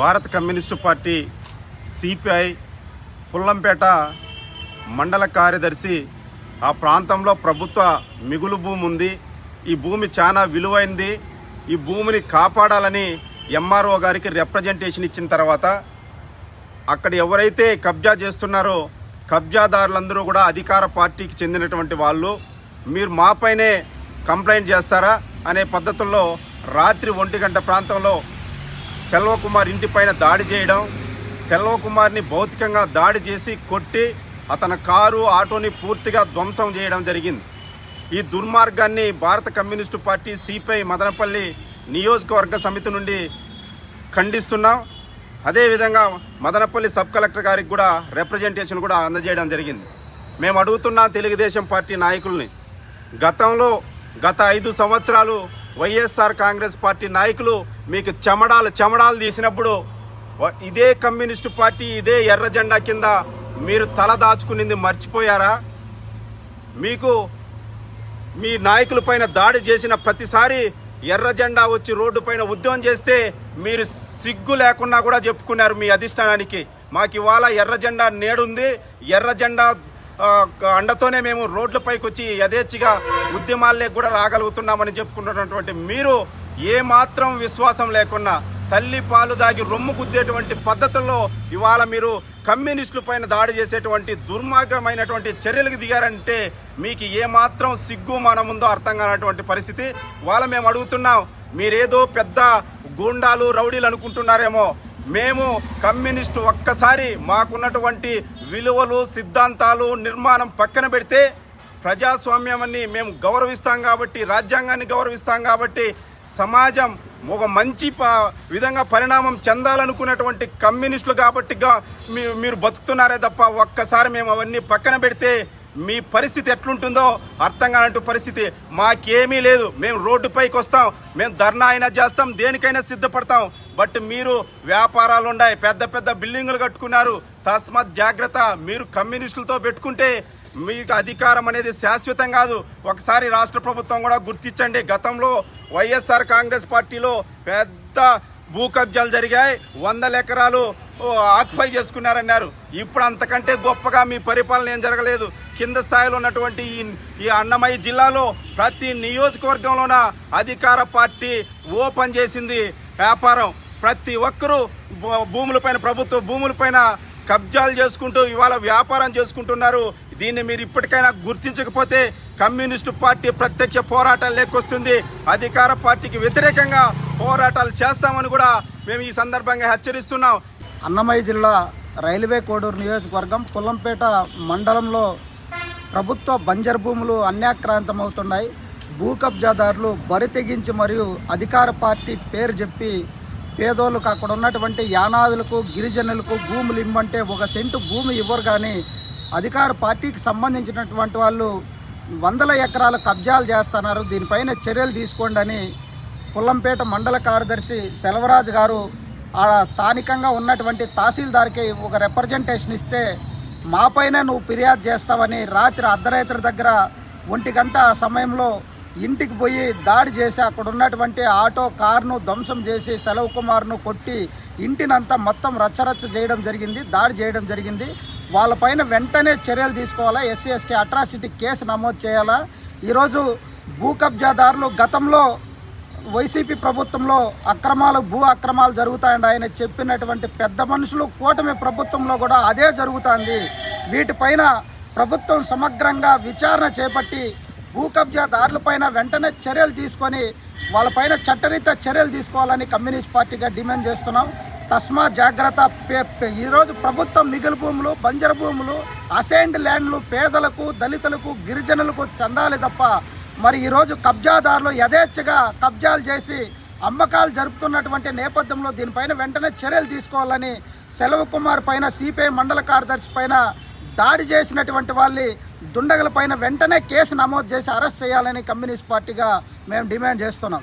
భారత communist party CPI Pullampeta మండల కార్యదర్శి ఆ ప్రాంతంలో ప్రభుత్వ మిగులు భూమి ఉంది. ఈ భూమి చాలా విలువైంది. ఈ భూమిని కాపాడాలని ఎంఆర్ఓ గారికి రిప్రజెంటేషన్ ఇచ్చిన తర్వాత అక్కడ ఎవరైతే కబ్జా చేస్తున్నారో కబ్జాదారులందరూ కూడా అధికార పార్టీకి చెందినటువంటి వాళ్ళు మీరు మాపైనే కంప్లైంట్ చేస్తారా? అనే పద్ధతుల్లో రాత్రి ఒంటి గంట ప్రాంతంలో సెల్వకుమార్ ఇంటిపైన దాడి చేయడం సెల్వకుమార్ని భౌతికంగా దాడి చేసి కొట్టి అతని కారు ఆటోని పూర్తిగా ధ్వంసం చేయడం జరిగింది. ఈ దుర్మార్గాన్ని భారత కమ్యూనిస్టు పార్టీ సిపిఐ మదనపల్లి నియోజకవర్గ సమితి నుండి ఖండిస్తున్నాం. అదేవిధంగా మదనపల్లి సబ్ కలెక్టర్ గారికి కూడా రిప్రజెంటేషన్ కూడా అందజేయడం జరిగింది. మేము అడుగుతున్న తెలుగుదేశం పార్టీ నాయకుల్ని గతంలో గత ఐదు సంవత్సరాలు వైఎస్ఆర్ కాంగ్రెస్ పార్టీ నాయకులు మీకు చెమడాలు చెమడాలు తీసినప్పుడు ఇదే కమ్యూనిస్టు పార్టీ ఇదే ఎర్ర జెండా కింద మీరు తల దాచుకునింది మర్చిపోయారా? మీకు మీ నాయకుల పైన దాడి చేసిన ప్రతిసారి ఎర్ర జెండా వచ్చి రోడ్డు పైన ఉద్యమం చేస్తే మీరు సిగ్గు లేకుండా కూడా చెప్పుకున్నారు మీ అధిష్టానానికి. మాకు ఇవాళ ఎర్ర జెండా నేడుంది. ఎర్ర జెండా అండతోనే మేము రోడ్లపైకి వచ్చి యథేచ్ఛగా ఉద్యమాలే కూడా రాగలుగుతున్నామని చెప్పుకున్నటువంటి మీరు ఏమాత్రం విశ్వాసం లేకున్నా తల్లి పాలు దాగి రొమ్ము గుద్దేటువంటి పద్ధతుల్లో ఇవాళ మీరు కమ్యూనిస్టుల పైన దాడి చేసేటువంటి దుర్మార్గమైనటువంటి చర్యలకు దిగారంటే మీకు ఏమాత్రం సిగ్గు మనం ఉందో అర్థం కానటువంటి పరిస్థితి. వాళ్ళ మేము అడుగుతున్నాం మీరేదో పెద్ద గూండాలు రౌడీలు అనుకుంటున్నారేమో. మేము కమ్యూనిస్టు ఒక్కసారి మాకున్నటువంటి విలువలు సిద్ధాంతాలు నిర్మాణం పక్కన పెడితే ప్రజాస్వామ్యాన్ని మేము గౌరవిస్తాం కాబట్టి రాజ్యాంగాన్ని గౌరవిస్తాం కాబట్టి సమాజం ఒక మంచి ప విధంగా పరిణామం చెందాలనుకున్నటువంటి కమ్యూనిస్టులు కాబట్టి మీ- మీరు బతుకుతున్నారే తప్ప ఒక్కసారి మేము అవన్నీ పక్కన పెడితే మీ పరిస్థితి ఎట్లుంటుందో అర్థం కానట్టు పరిస్థితి. మాకేమీ లేదు. మేము రోడ్డుపైకి వస్తాం. మేము ధర్నా అయినా చేస్తాం. దేనికైనా సిద్ధపడతాం. బట్ మీరు వ్యాపారాలు ఉన్నాయి. పెద్ద పెద్ద బిల్డింగులు కట్టుకున్నారు. తస్మాత్ జాగ్రత్త. మీరు కమ్యూనిస్టులతో పెట్టుకుంటే మీకు అధికారం అనేది శాశ్వతం కాదు. ఒకసారి రాష్ట్ర ప్రభుత్వం కూడా గుర్తించండి. గతంలో వైఎస్ఆర్ కాంగ్రెస్ పార్టీలో పెద్ద భూ కబ్జాలు జరిగాయి. వందల ఎకరాలు ఓ, ఆక్యుపై చేసుకున్నారన్నారు. ఇప్పుడు అంతకంటే గొప్పగా మీ పరిపాలన ఏం జరగలేదు. కింద స్థాయిలో ఉన్నటువంటి ఈ ఈ అన్నమయ్య జిల్లాలో ప్రతి నియోజకవర్గంలోన అధికార పార్టీ ఓపెన్ చేసింది వ్యాపారం. ప్రతి ఒక్కరూ భూ- భూములపైన ప్రభుత్వ భూములపైన కబ్జాలు చేసుకుంటూ ఇవాళ వ్యాపారం చేసుకుంటున్నారు. దీన్ని మీరు ఇప్పటికైనా గుర్తించకపోతే కమ్యూనిస్టు పార్టీ ప్రత్యక్ష పోరాటాలు లేకొస్తుంది. అధికార పార్టీకి వ్యతిరేకంగా పోరాటాలు చేస్తామని కూడా మేము ఈ సందర్భంగా హెచ్చరిస్తున్నాం. అన్నమయ్య జిల్లా రైల్వే కోడూరు నియోజకవర్గం పుల్లంపేట మండలంలో ప్రభుత్వ బంజర్ భూములు అన్యాక్రాంతమవుతున్నాయి. భూ కబ్జాదారులు బరి తెగించి మరియు అధికార పార్టీ పేరు చెప్పి పేదోళ్ళకు అక్కడ ఉన్నటువంటి యానాదులకు గిరిజనులకు భూములు ఇమ్మంటే ఒక సెంటు భూమి ఇవ్వరు కానీ అధికార పార్టీకి సంబంధించినటువంటి వాళ్ళు వందల ఎకరాల కబ్జాలు చేస్తున్నారు. దీనిపైన చర్యలు తీసుకోండి అని పుల్లంపేట మండల కార్యదర్శి సెలవరాజు గారు ఆ స్థానికంగా ఉన్నటువంటి తహసీల్దార్కి ఒక రిప్రజెంటేషన్ ఇస్తే మాపైన నువ్వు ఫిర్యాదు చేస్తావని రాత్రి అర్ధరాత్రి దగ్గర ఒంటి గంట సమయంలో ఇంటికి పోయి దాడి చేసి అక్కడ ఉన్నటువంటి ఆటో కారును ధ్వంసం చేసి సెలవు కుమార్ను కొట్టి ఇంటినంతా మొత్తం రచ్చరచ్చ చేయడం జరిగింది దాడి చేయడం జరిగింది. వాళ్ళపైన వెంటనే చర్యలు తీసుకోవాలా? ఎస్సీ ఎస్టీ అట్రాసిటీ కేసు నమోదు చేయాలా? ఈరోజు భూ కబ్జాదారులు గతంలో వైసీపీ ప్రభుత్వంలో అక్రమాలు భూ అక్రమాలు జరుగుతాయని ఆయన చెప్పినటువంటి పెద్ద మనుషులు కూటమి ప్రభుత్వంలో కూడా అదే జరుగుతుంది. వీటిపైన ప్రభుత్వం సమగ్రంగా విచారణ చేపట్టి భూ కబ్జాదారులపైన వెంటనే చర్యలు తీసుకొని వాళ్ళపైన చట్టరీత చర్యలు తీసుకోవాలని కమ్యూనిస్ట్ పార్టీగా డిమాండ్ చేస్తున్నాం. తస్మా జాగ్రత్త పే- పే- ఈరోజు ప్రభుత్వం మిగిలి భూములు బంజర భూములు అసైన్డ్ ల్యాండ్లు పేదలకు దళితులకు గిరిజనులకు చెందాలి తప్ప మరి ఈరోజు కబ్జాదారులు యథేచ్ఛగా కబ్జాలు చేసి అమ్మకాలు జరుపుతున్నటువంటి నేపథ్యంలో దీనిపైన వెంటనే చర్యలు తీసుకోవాలని సెలవు కుమార్ పైన సిపిఐ మండల కార్యదర్శి పైన దాడి చేసినటువంటి వాళ్ళని దుండగల పైన వెంటనే కేసు నమోదు చేసి అరెస్ట్ చేయాలని కమ్యూనిస్ట్ పార్టీగా మేము డిమాండ్ చేస్తున్నాం.